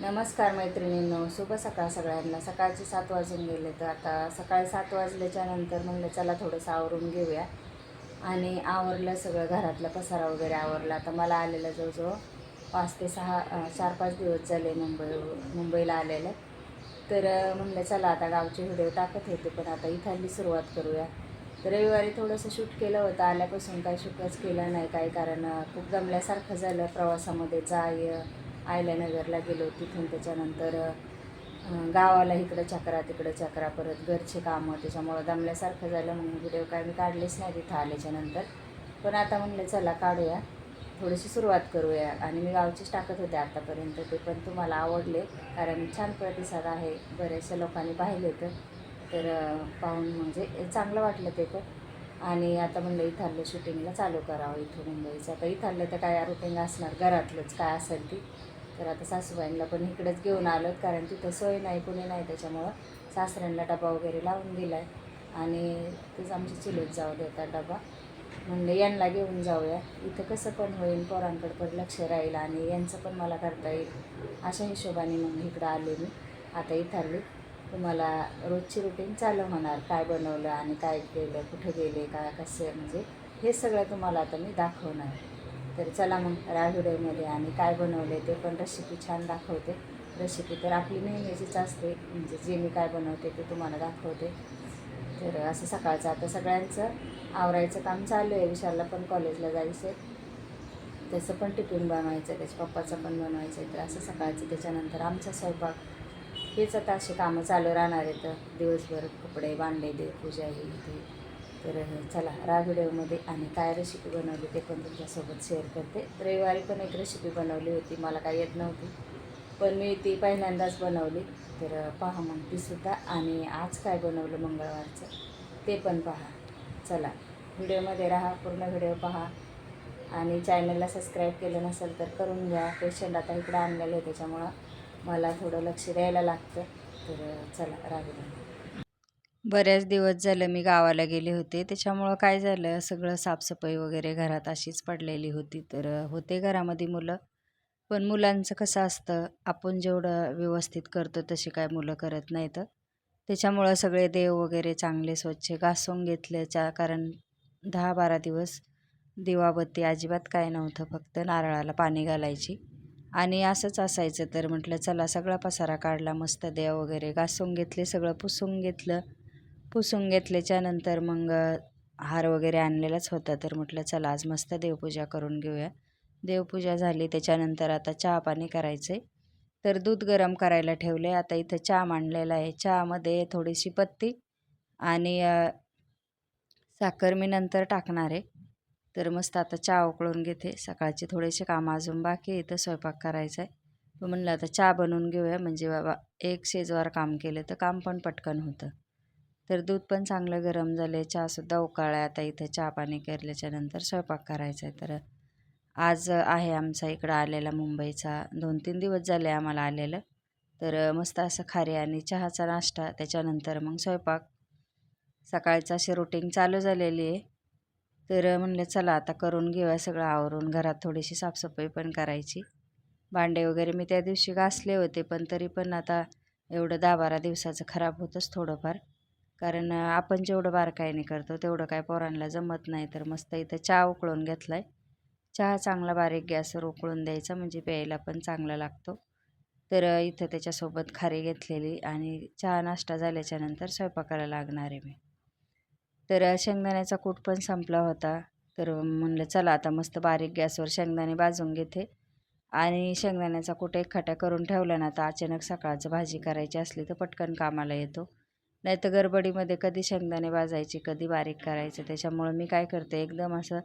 नमस्कार मैत्रिणींनो शुभ सकाळ सगळ्यांना. सकाळचे सात वाजून गेले तर आता सकाळी सात वाजल्याच्या नंतर म्हणलं चला थोडंसं आवरून घेऊया. आणि आवरलं सगळं घरातला पसारा वगैरे आवरला. आता मला आलेलं जवळजवळ पाच ते सहा चार पाच दिवस झाले मुंबई मुंबईला आलेलं. तर म्हणलं चला आता गावचे व्हिडिओ टाकत होते पण आता इथली सुरुवात करूया. तर रविवारी थोडंसं शूट केलं होतं. आल्यापासून काही शूटच केलं नाही. काही कारण खूप जमल्यासारखं झालं. प्रवासामध्ये जाय आयल्यानगरला गेलो तिथून त्याच्यानंतर गावाला इकडं चक्रा तिकडं चक्रा परत घरचे कामं त्याच्यामुळं दमल्यासारखं झालं. म्हणून व्हिडिओ काय मी काढलेच नाही तिथं आल्याच्यानंतर पण आता म्हणलं चला काढूया. थोडीशी सुरुवात करूया. आणि मी गावचीच टाकत होते आतापर्यंत. ते पण तुम्हाला आवडले. कारण छान प्रतिसाद आहे. बऱ्याचशा लोकांनी पाहिले तर तर पाहून म्हणजे चांगलं वाटलं ते पण. आणि आता म्हणलं इथारलं शूटिंगला चालू करावं इथं मुंबईचं. आता इथारलं तर काय रुटीन असणार? घरातलंच काय असेल ती? तर आता सासूबाईंना पण इकडंच घेऊन आलोत कारण तिथं सोय नाही कुणी नाही त्याच्यामुळं सासऱ्यांना डबा वगैरे लावून दिला आहे आणि तेच आमची चुलीत जाऊ देतात डबा. म्हणलं यांना घेऊन जाऊया. इथं कसं पण होईल पोरांकडे पण लक्ष राहील आणि यांचं पण मला करता येईल. अशा हिशोबाने मग इकडं आले मी. आता इथारली तुम्हाला रोजची रुटीन चालू होणार. काय बनवलं आणि काय केलं कुठं गेले काय कसं म्हणजे हे सगळं तुम्हाला आता मी दाखवणार. तर चला मग रा आणि काय बनवले ते पण रेसिपी छान दाखवते. रेसिपी तर आपली नेहमीचीच असते म्हणजे जे मी काय बनवते ते तुम्हाला दाखवते. तर असं सकाळचं आता सगळ्यांचं आवरायचं काम चालू आहे. विशालला पण कॉलेजला जायचं आहे. त्याचं पण टिफिन बनवायचं आहे त्याच्या पप्पाचं पण बनवायचं आहे तर असं सकाळचं त्याच्यानंतर आमचा स्वयंपाक. हेच आता अशी कामं चालू राहणार आहेत. दिवसभर कपडे भांडे देवपूजा हे ते. तर चला रा व्हिडिओमध्ये आणि काय रेसिपी बनवली ते पण तुमच्यासोबत शेअर करते. रविवारी पण एक रेसिपी बनवली होती मला काय येत नव्हती. पण मी ती पहिल्यांदाच बनवली. तर पहा मग तीसुद्धा आणि आज काय बनवलं मंगळवारचं ते पण पहा. चला व्हिडिओमध्ये राहा पूर्ण व्हिडिओ पहा. आणि चॅनलला सबस्क्राईब केलं नसेल तर करून घ्या. पेशंट आता इकडं आणलेलं आहे त्याच्यामुळं मला थोडं लक्ष द्यायला लागतं. तर चला राहू बऱ्याच दिवस झालं मी गावाला गेले होते. त्याच्यामुळं काय झालं सगळं साफसफाई वगैरे घरात अशीच पडलेली होती. तर होते घरामध्ये मुलं. पण मुलांचं कसं असतं आपण जेवढं व्यवस्थित करतो तशी काय मुलं करत नाहीत. त्याच्यामुळं सगळे देव वगैरे चांगले स्वच्छ घासून घेतल्याच्या कारण दहा बारा दिवस दिवाबत्ती अजिबात काय नव्हतं फक्त नारळाला पाणी घालायची. आणि असंच असायचं. तर म्हटलं चला सगळा पसारा काढला मस्त देव वगैरे घासून घेतले सगळं पुसून घेतलं. पुसून घेतल्याच्यानंतर मग हार वगैरे आणलेलाच होता. तर म्हटलं चला आज मस्त देवपूजा करून घेऊया. देवपूजा झाली. त्याच्यानंतर आता चहा पाणी करायचं आहे तर दूध गरम करायला ठेवले आता इथं चहा मांडलेला आहे. चहामध्ये थोडीशी पत्ती आणि साखर मी नंतर टाकणार आहे. तर मस्त आता चहा उकळून घेते. सकाळचे थोडेसे कामं अजून बाकी इथं स्वयंपाक करायचा आहे म्हणलं आता चहा बनवून घेऊया. म्हणजे बाबा एक शेजवार काम केलं तर काम पण पटकन होतं. तर दूध पण चांगलं गरम झाले चहासुद्धा उकाळा आता इथं चहा पाणी केल्याच्यानंतर स्वयंपाक करायचा आहे. तर आज आहे आमचा इकडं आलेला मुंबईचा. दोन तीन दिवस झाले आम्हाला आलेलं. तर मस्त असं खारे आणि चहाचा नाश्ता. त्याच्यानंतर मग स्वयंपाक. सकाळचं अशी रुटीन चालू झालेली आहे. तर म्हणलं चला आता करून घेऊया सगळं आवरून. घरात थोडीशी साफसफाई पण करायची. भांडे वगैरे मी त्या दिवशी घासले होते. पण तरी पण आता एवढं दहा बारा दिवसाचं खराब होतंच थोडंफार. कारण आपण जेवढं बारकाईने करतो तेवढं काय पोरांना जमत नाही. तर मस्त इथं चहा उकळून घेतला आहे चहा चांगला बारीक गॅसवर उकळून द्यायचा म्हणजे प्यायला पण चांगला लागतो. तर इथं त्याच्यासोबत खारी घेतलेली आणि चहा नाश्ता झाल्याच्यानंतर स्वयंपाकाला लागणार आहे मी. तर शेंगदाण्याचा कूट पण संपला होता. तर म्हणलं चला आता मस्त बारीक गॅसवर शेंगदाणे भाजून घेते. आणि शेंगदाण्याचा कूट एक करून ठेवला ना तर अचानक सकाळचं भाजी करायची असली तर पटकन कामाला येतो. नाही तर गडबडीमध्ये कधी शेंगदाणे भाजायचे कधी बारीक करायचे. त्याच्यामुळं मी काय करते एकदम असं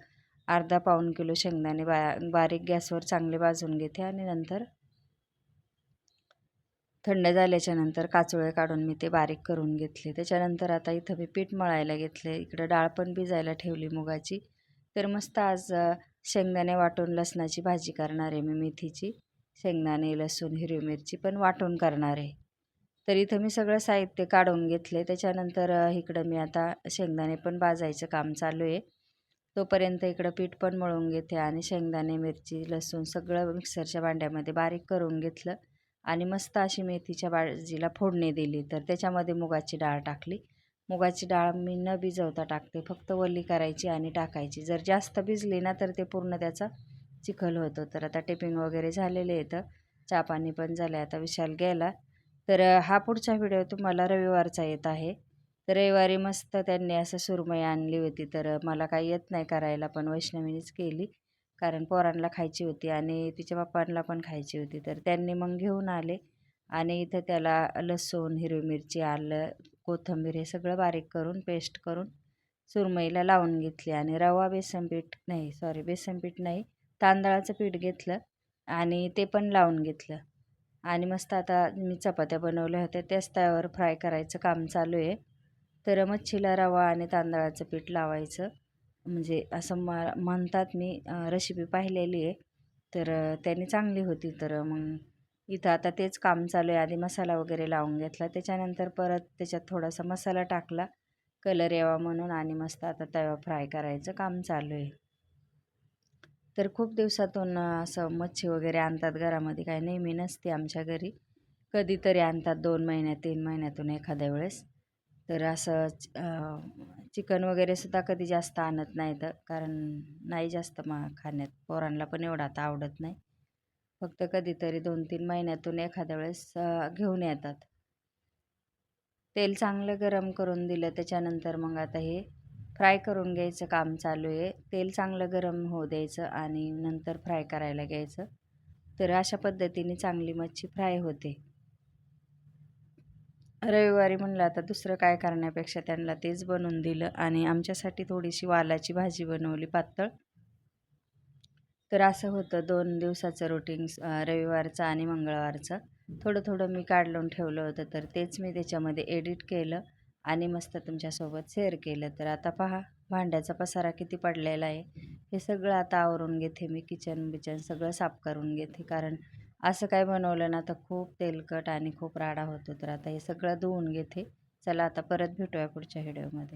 अर्धा पाऊण किलो शेंगदाणे बा बारीक गॅसवर चांगले भाजून घेते आणि नंतर थंड झाल्याच्यानंतर काचोळे काढून मी ते बारीक करून घेतले. त्याच्यानंतर आता इथं मी पीठ मळायला घेतले इकडं डाळ पण भिजायला ठेवली मुगाची. तर मस्त आज शेंगदाणे वाटून लसणाची भाजी करणार आहे मी मेथीची. शेंगदाणे लसूण हिरवी मिरची पण वाटून करणार आहे. तर इथं मी सगळं साहित्य काढून घेतले. त्याच्यानंतर इकडं मी आता शेंगदाणे पण भाजायचं काम चालू आहे. तोपर्यंत इकडं पीठ पण मळून घेते आणि शेंगदाणे मिरची लसूण सगळं मिक्सरच्या भांड्यामध्ये बारीक करून घेतलं आणि मस्त अशी मेथीच्या भाजीला फोडणी दिली. तर त्याच्यामध्ये मुगाची डाळ टाकली. मुगाची डाळ मी न भिजवता टाकते. फक्त वल्ली करायची आणि टाकायची. जर जास्त भिजली ना तर ते पूर्ण त्याचा चिखल होतो. तर आता टिपिंग वगैरे झालेले येतं चहा पाणी पण झालं आता विशाल गेला. तर हा पुढचा व्हिडिओ तुम्हाला रविवारचा येत आहे. तर रविवारी मस्त त्यांनी असं सुरमई आणली होती. तर मला काही येत नाही करायला पण वैष्णवीनेच केली. कारण पोरांना खायची होती आणि तिच्या बापांना पण खायची होती. तर त्यांनी मग घेऊन आले आणि इथं त्याला लसूण हिरवी मिरची आलं कोथिंबीर हे सगळं बारीक करून पेस्ट करून सुरमईला लावून घेतली. आणि रवा बेसन पीठ नाही सॉरी बेसन पीठ नाही तांदळाचं पीठ घेतलं आणि ते पण लावून घेतलं. आणि मस्त आता मी चपात्या बनवल्या होत्या. त्याच तव्यावर फ्राय करायचं काम चालू आहे. तर मच्छीला रवा आणि तांदळाचं पीठ लावायचं. म्हणजे असं म म्हणतात मी रेसिपी पाहिलेली आहे. तर त्याने चांगली होती. तर मग इथं आता तेच काम चालू आहे. आधी मसाला वगैरे लावून घेतला. त्याच्यानंतर परत त्याच्यात थोडासा मसाला टाकला. कलर यावा म्हणून आणि मस्त आता तवा फ्राय करायचं काम चालू आहे. तर खूप दिवसातून असं मच्छी वगैरे आणतात घरामध्ये काय नेहमी नसते आमच्या घरी. कधीतरी आणतात दोन महिन्यात तीन महिन्यातून एखाद्या वेळेस. तर असं चिकन वगैरे सुद्धा कधी जास्त आणत नाही तर कारण नाही जास्त मा खाण्यात. पोरांना पण एवढा आता आवडत नाही. फक्त कधीतरी दोन तीन महिन्यातून एखाद्या वेळेस घेऊन येतात. तेल चांगलं गरम करून दिलं त्याच्यानंतर मग आता हे फ्राय करून घ्यायचं काम चालू आहे. तेल चांगलं गरम होऊ द्यायचं आणि नंतर फ्राय करायला घ्यायचं. तर अशा पद्धतीने चांगली मच्छी फ्राय होते. रविवारी म्हणलं आता दुसरं काय करण्यापेक्षा त्यांना तेच बनवून दिलं आणि आमच्यासाठी थोडीशी वालाची भाजी बनवली पातळ. तर असं होतं दोन दिवसाचं रुटीन रविवारचं आणि मंगळवारचं. थोडं थोडं मी काढलून ठेवलं होतं तर तेच मी त्याच्यामध्ये एडिट केलं. आणि मस्त तुमच्यासोबत शेअर केलं. तर आता पहा भांड्याचा पसारा किती पडलेला आहे. हे सगळं आता आवरून घेते मी किचन बिचन सगळं साफ करून घेते. कारण असं काय बनवलं ना तर खूप तेलकट आणि खूप राडा होतो. तर आता हे सगळं धुवून घेते. चला आता परत भेटूया पुढच्या व्हिडिओमध्ये